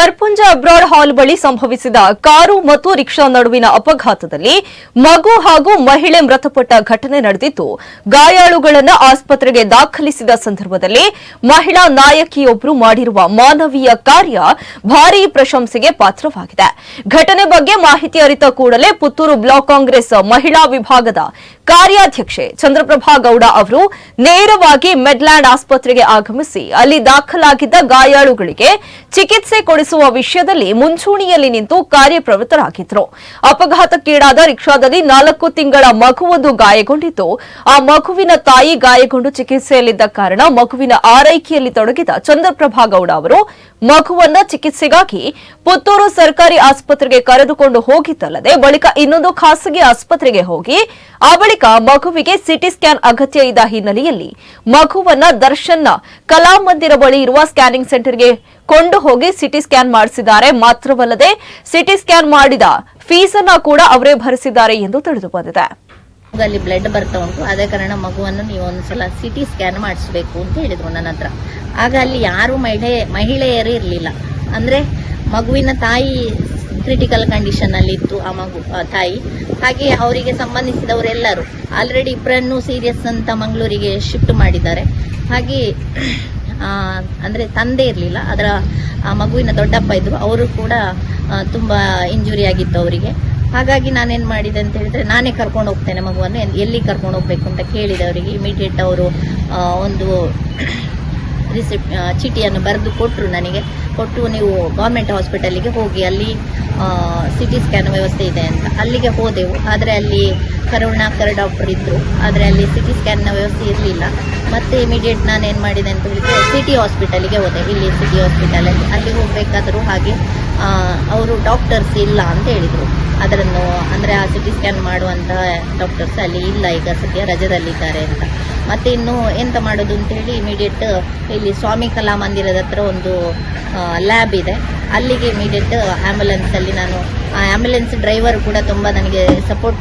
Parpunja abroad ಹಾಲ್ ಬಳಿ ಸಂಭವಿಸಿದ car ಮತ್ತು ರಿಕ್ಷಾ ನಡುವಿನ ಅಪಘಾತದಲ್ಲಿ ಮಗು ಹಾಗೂ ಮಹಿಳೆ ಮೃತಪಟ್ಟ ಘಟನೆ ನಡೆದಿದ್ದು, ಗಾಯಾಳುಗಳನ್ನು ಆಸ್ಪತ್ರೆಗೆ ದಾಖಲಿಸಿದ ಸಂದರ್ಭದಲ್ಲಿ ಮಹಿಳಾ ನಾಯಕಿಯೊಬ್ಬರು ಮಾಡಿರುವ ಮಾನವೀಯ ಕಾರ್ಯ ಭಾರೀ ಪ್ರಶಂಸೆಗೆ ಪಾತ್ರವಾಗಿದೆ. ಘಟನೆ ಬಗ್ಗೆ ಮಾಹಿತಿ ಅರಿತ ಕೂಡಲೇ ಪುತ್ತೂರು ಬ್ಲಾಕ್ ಕಾಂಗ್ರೆಸ್ ಮಹಿಳಾ ವಿಭಾಗದ ಕಾರ್ಯಾಧ್ಯಕ್ಷೆ ಚಂದ್ರಪ್ರಭಾ ಗೌಡ ಅವರು ನೇರವಾಗಿ ಮೆಡ್ಲ್ಯಾಂಡ್ ಆಸ್ಪತ್ರೆಗೆ ಆಗಮಿಸಿ ಅಲ್ಲಿ ದಾಖಲಾಗಿದ್ದ ಗಾಯಾಳುಗಳಿಗೆ ಚಿಕಿತ್ಸೆ ಕೊಡಿಸುವ ವಿಷಯದಲ್ಲಿ ಮುಂಚೂಣಿಯಲ್ಲಿ ನಿಂತು ಕಾರ್ಯಪ್ರವೃತ್ತರಾಗಿದ್ರು. ಅಪಘಾತಕ್ಕೀಡಾದ ರಿಕ್ಷಾದಲ್ಲಿ ನಾಲ್ಕು ತಿಂಗಳ ಮಗುವೊಂದು ಗಾಯಗೊಂಡಿದ್ದು, ಆ ಮಗುವಿನ ತಾಯಿ ಗಾಯಗೊಂಡು ಚಿಕಿತ್ಸೆಯಲ್ಲಿದ್ದ ಕಾರಣ ಮಗುವಿನ ಆರೈಕೆಯಲ್ಲಿ ತೊಡಗಿದ ಚಂದ್ರಪ್ರಭಾ ಗೌಡ ಅವರು ಮಗುವನ್ನ ಚಿಕಿತ್ಸೆಗಾಗಿ ಪುತ್ತೂರು ಸರ್ಕಾರಿ ಆಸ್ಪತ್ರೆಗೆ ಕರೆದುಕೊಂಡು ಹೋಗಿದ್ದಲ್ಲದೆ ಬಳಿಕ ಇನ್ನೊಂದು ಖಾಸಗಿ ಆಸ್ಪತ್ರೆಗೆ ಹೋಗಿ, ಆ ಬಳಿಕ ಮಗುವಿಗೆ ಸಿಟಿ ಸ್ಕ್ಯಾನ್ ಅಗತ್ಯ ಇದ್ದ ಹಿನ್ನೆಲೆಯಲ್ಲಿ ಮಗುವನ್ನ ದರ್ಶನ್ನ ಕಲಾಮಂದಿರ ಬಳಿ ಇರುವ ಸ್ಕ್ಯಾನಿಂಗ್ ಸೆಂಟರ್ಗೆ ಕೊಂಡು ಹೋಗಿ ಸಿಟಿ ಸ್ಕ್ಯಾನ್ ಮಾಡಿಸಿದ್ದಾರೆ. ಮಾತ್ರವಲ್ಲದೆ ಸಿಟಿ ಸ್ಕ್ಯಾನ್ ಮಾಡಿದ ಫೀಸನ್ನ ಕೂಡ ಅವರೇ ಭರಿಸಿದ್ದಾರೆ ಎಂದು ತಿಳಿದು ಬಂದಿದೆ ಅಲ್ಲಿ ಬ್ಲಡ್ ಬರ್ತಾ ಉಂಟು. ಅದೇ ಕಾರಣ ಮಗುವನ್ನು ನೀವು ಒಂದ್ಸಲ ಸಿಟಿ ಸ್ಕ್ಯಾನ್ ಮಾಡಿಸ್ಬೇಕು ಅಂತ ಹೇಳಿದ್ರು ನನ್ನ ಹತ್ರ. ಆಗ ಅಲ್ಲಿ ಯಾರು ಮಹಿಳೆ, ಮಹಿಳೆಯರು ಇರಲಿಲ್ಲ. ಅಂದ್ರೆ ಮಗುವಿನ ತಾಯಿ ಕ್ರಿಟಿಕಲ್ ಕಂಡೀಷನ್ ಅಲ್ಲಿ ಇತ್ತು, ಆ ಮಗು ತಾಯಿ. ಹಾಗೆ ಅವರಿಗೆ ಸಂಬಂಧಿಸಿದವರೆಲ್ಲರೂ ಆಲ್ರೆಡಿ ಇಬ್ಬರನ್ನು ಸೀರಿಯಸ್ ಅಂತ ಮಂಗಳೂರಿಗೆ ಶಿಫ್ಟ್ ಮಾಡಿದ್ದಾರೆ. ಹಾಗೆ ಅಂದರೆ ತಂದೆ ಇರಲಿಲ್ಲ. ಅದರ, ಆ ಮಗುವಿನ ದೊಡ್ಡಪ್ಪ ಇದ್ದರು ಅವರು ಕೂಡ ತುಂಬಾ ಇಂಜುರಿ ಆಗಿತ್ತು ಅವರಿಗೆ. ಹಾಗಾಗಿ ನಾನೇನ್ ಮಾಡಿದೆ ಅಂತ ಹೇಳಿದ್ರೆ ನಾನೇ ಕರ್ಕೊಂಡು ಹೋಗ್ತೇನೆ ಮಗುವನ್ನು. ಎಲ್- ಎಲ್ಲಿ ಕರ್ಕೊಂಡು ಹೋಗ್ಬೇಕು ಅಂತ ಕೇಳಿದೆ ಅವರಿಗೆ. ಇಮಿಡಿಯೇಟ್ ಅವರು ಒಂದು ರಿಸಿಪ್ ಚೀಟಿಯನ್ನು ಬರೆದು ಕೊಟ್ಟರು ನನಗೆ. ಕೊಟ್ಟು ನೀವು ಗೌರ್ಮೆಂಟ್ ಹಾಸ್ಪಿಟಲಿಗೆ ಹೋಗಿ, ಅಲ್ಲಿ ಸಿ ಟಿ ಸ್ಕ್ಯಾನ್ ವ್ಯವಸ್ಥೆ ಇದೆ ಅಂತ. ಅಲ್ಲಿಗೆ ಹೋದೆವು. ಆದರೆ ಅಲ್ಲಿ ಕರುಣಾಕರ ಡಾಕ್ಟರ್ ಇದ್ದರು ಆದರೆ ಅಲ್ಲಿ ಸಿ ಟಿ ಸ್ಕ್ಯಾನ್ನ ವ್ಯವಸ್ಥೆ ಇರಲಿಲ್ಲ. ಮತ್ತೆ ಇಮಿಡಿಯೇಟ್ ನಾನು ಏನು ಮಾಡಿದೆ ಅಂತ ಹೇಳಿದರೆ ಸಿಟಿ ಹಾಸ್ಪಿಟಲಿಗೆ ಹೋದೆ. ಇಲ್ಲಿ ಸಿಟಿ ಹಾಸ್ಪಿಟಲಲ್ಲಿ ಅಲ್ಲಿ. ಹೋಗಬೇಕಾದರೂ ಹಾಗೆ ಅವರು ಡಾಕ್ಟರ್ಸ್ ಇಲ್ಲ ಅಂತ ಹೇಳಿದರು. ಅದನ್ನು ಅಂದರೆ ಆ ಸಿ ಟಿ ಸ್ಕ್ಯಾನ್ ಮಾಡುವಂಥ ಡಾಕ್ಟರ್ಸ್ ಅಲ್ಲಿ ಇಲ್ಲ, ಈಗ ಸದ್ಯ ರಜದಲ್ಲಿದ್ದಾರೆ ಅಂತ. ಮತ್ತು ಇನ್ನು ಎಂತ ಮಾಡೋದು ಅಂತೇಳಿ ಇಮಿಡಿಯೇಟ್ ಇಲ್ಲಿ ಸ್ವಾಮಿ ಕಲಾ ಮಂದಿರದ ಹತ್ರ ಒಂದು ಲ್ಯಾಬ್ ಇದೆ. ಅಲ್ಲಿಗೆ ಇಮಿಡಿಯೇಟ್ ಆ್ಯಂಬುಲೆನ್ಸಲ್ಲಿ ನಾನು, ಆ ಆ್ಯಂಬುಲೆನ್ಸ್ ಡ್ರೈವರ್ ಕೂಡ ತುಂಬ ನನಗೆ ಸಪೋರ್ಟ್